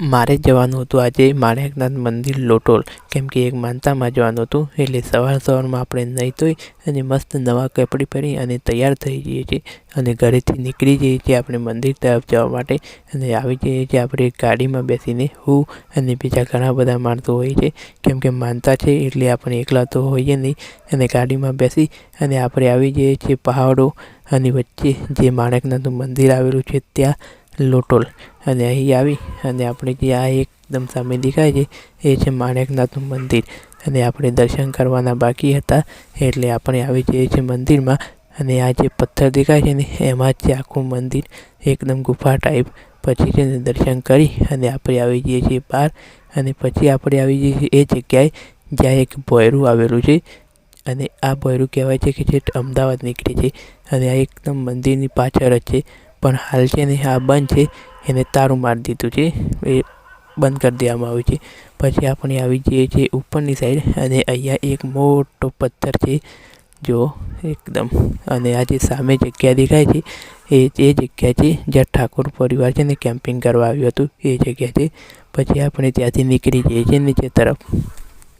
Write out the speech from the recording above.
મારે જવાનું હતું આજે માણેકનાથ મંદિર લોટોલ. કેમ કે એક માનતામાં જવાનું હતું, એટલે સવાર સવારમાં આપણે નહીં ધોઈ અને મસ્ત નવા કપડી પહેરી અને તૈયાર થઈ જઈએ છીએ અને ઘરેથી નીકળી જઈએ છીએ આપણે મંદિર તરફ જવા માટે. અને આવી જઈએ છીએ આપણે ગાડીમાં બેસીને હું અને બીજા ઘણા બધા માણસો હોય છે. કેમ કે માનતા છે એટલે આપણે એકલા તો હોઈએ નહીં અને ગાડીમાં બેસી અને આપણે આવી જઈએ છીએ પહાડો અને વચ્ચે જે માણેકનાથનું મંદિર આવેલું છે ત્યાં લોટોલ. અને અહીં આવી અને આપણે જે આ એકદમ સામે દેખાય છે, એ છે માણેકનાથનું મંદિર. અને આપણે દર્શન કરવાના બાકી હતા, એટલે આપણે આવી જઈએ છીએ મંદિરમાં. અને આ જે પથ્થર દેખાય છે ને, એમાં જ છે આખું મંદિર. એકદમ ગુફા ટાઈપ. પછી છે ને દર્શન કરી અને આપણે આવી જઈએ છીએ બહાર. અને પછી આપણે આવી જઈએ છીએ એ જગ્યાએ જ્યાં એક ભોયરું આવેલું છે. અને આ ભોયરું કહેવાય છે કે જે અમદાવાદ નીકળે છે. અને આ એકદમ મંદિરની પાછળ જ છે. પણ હાલ છે ને આ બંધ છે, એને તારું મારી દીધું છે, એ બંધ કરી દેવામાં આવ્યું છે. પછી આપણે આવી જઈએ છીએ ઉપરની સાઈડ અને અહીંયા એક મોટો પથ્થર છે, જો એકદમ. અને આ જે સામે જગ્યા દેખાય છે, એ એ જગ્યા છે જ્યાં ઠાકોર પરિવાર છે ને કેમ્પિંગ કરવા આવ્યું હતું, એ જગ્યા છે. પછી આપણે ત્યાંથી નીકળી જઈએ છીએ નીચે તરફ.